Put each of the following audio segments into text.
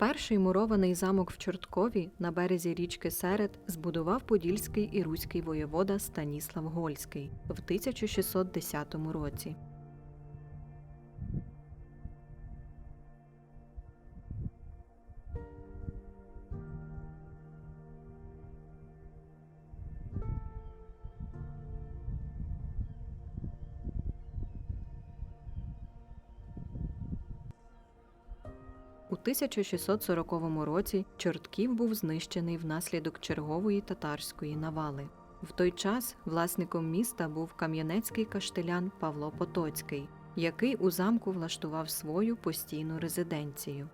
Перший мурований замок в Чорткові на березі річки Серед збудував подільський і руський воєвода Станіслав Гольський в 1610 році. 1640 році Чортків був знищений внаслідок чергової татарської навали. В той час власником міста був кам'янецький каштелян Павло Потоцький, який у замку влаштував свою постійну резиденцію.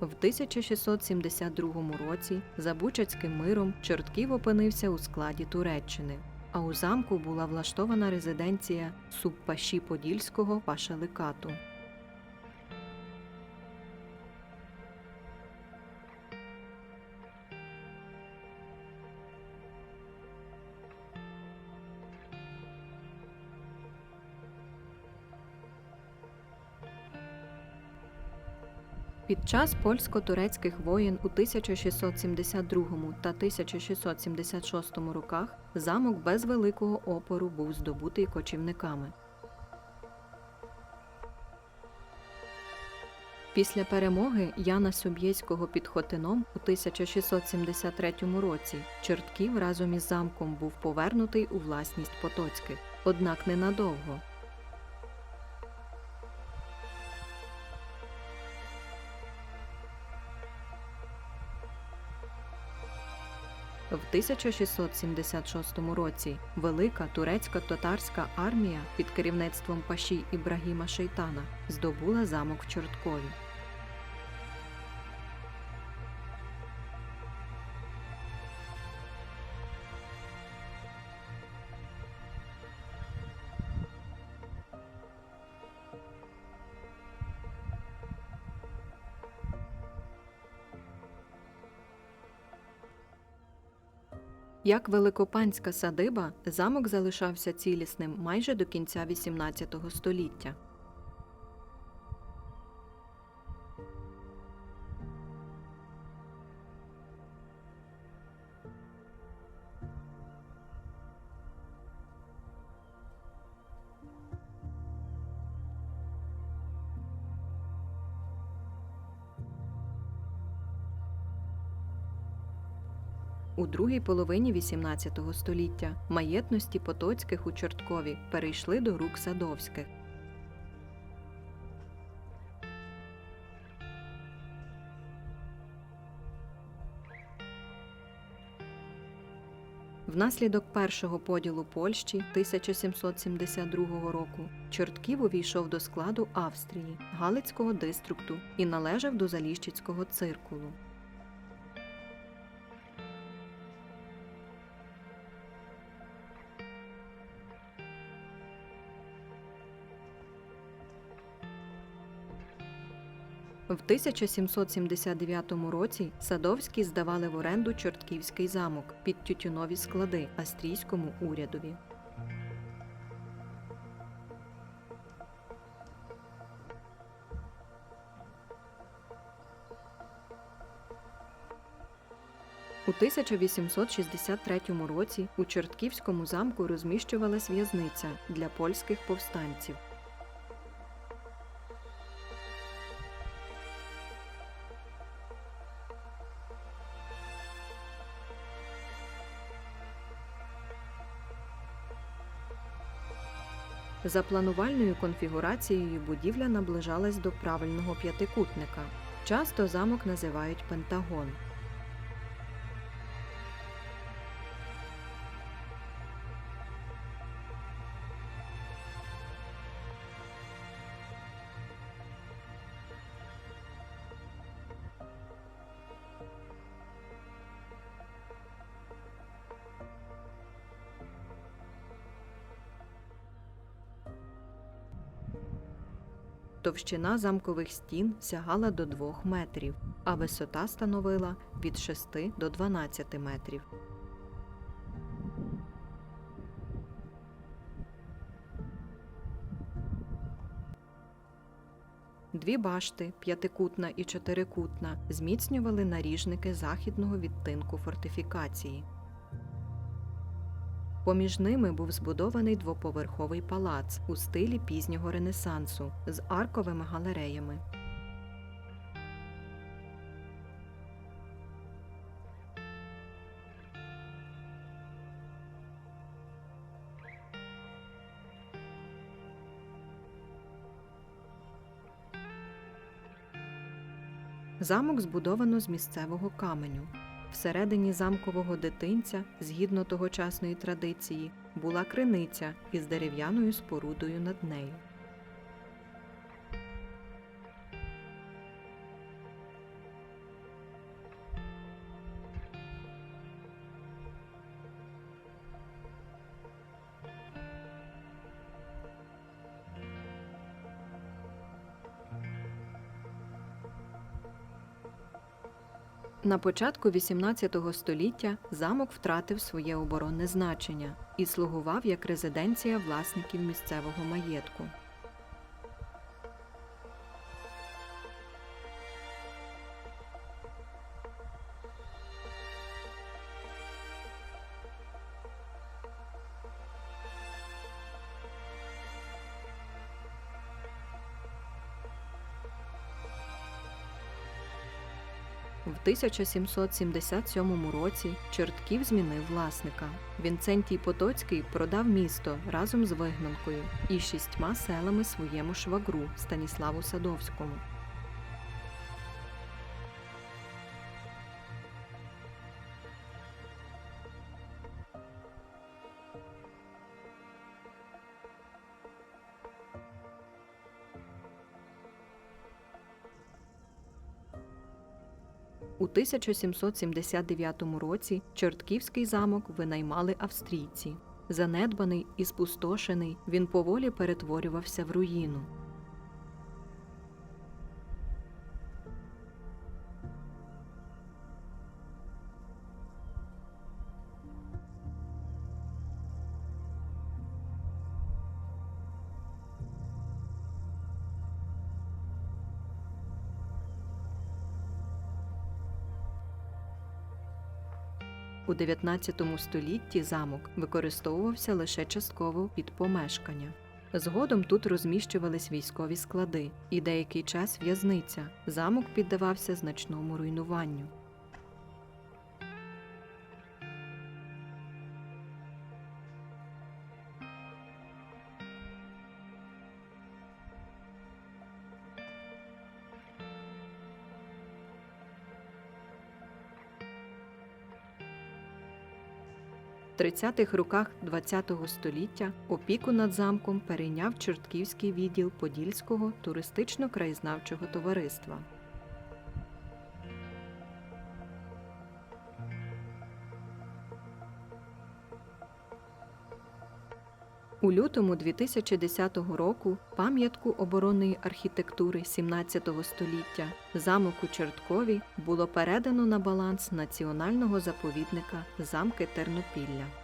В 1672 році за Бучацьким миром Чортків опинився у складі Туреччини, а у замку була влаштована резиденція субпаші Подільського пашаликату. Під час польсько-турецьких воєн у 1672 та 1676 роках замок без великого опору був здобутий кочівниками. Після перемоги Яна Собєського під Хотином у 1673 році Чортків разом із замком був повернутий у власність Потоцьких, однак ненадовго. В 1676 році велика турецька татарська армія під керівництвом паші Ібрагіма Шейтана здобула замок в Чорткові. Як великопанська садиба, замок залишався цілісним майже до кінця XVIII століття. У другій половині XVIII століття маєтності Потоцьких у Чорткові перейшли до рук Садовських. Внаслідок першого поділу Польщі 1772 року Чортків увійшов до складу Австрії, Галицького диструкту і належав до Заліщицького циркулу. В 1779 році Садовські здавали в оренду Чортківський замок під тютюнові склади австрійському урядові. У 1863 році у Чортківському замку розміщувалась в'язниця для польських повстанців. За планувальною конфігурацією будівля наближалась до правильного п'ятикутника. Часто замок називають Пентагон. Товщина замкових стін сягала до 2 метрів, а висота становила від 6 до 12 метрів. Дві башти, п'ятикутна і чотирикутна, зміцнювали наріжники західного відтинку фортифікації. Поміж ними був збудований двоповерховий палац у стилі пізнього ренесансу з арковими галереями. Замок збудовано з місцевого каменю. Всередині замкового дитинця, згідно тогочасної традиції, була криниця із дерев'яною спорудою над нею. На початку XVIII століття замок втратив своє оборонне значення і слугував як резиденція власників місцевого маєтку. В 1777 році Чортків змінив власника. Вінцентій Потоцький продав місто разом з Вигнанкою і шістьма селами своєму швагру Станіславу Садовському. У 1779 році Чортківський замок винаймали австрійці. Занедбаний і спустошений, він поволі перетворювався в руїну. У 19 столітті замок використовувався лише частково під помешкання. Згодом тут розміщувались військові склади і деякий час в'язниця. Замок піддавався значному руйнуванню. В 30-х роках ХХ століття опіку над замком перейняв Чортківський відділ Подільського туристично-краєзнавчого товариства. У лютому 2010 року пам'ятку оборонної архітектури 17 століття замок у Чорткові було передано на баланс національного заповідника замки Тернопілля.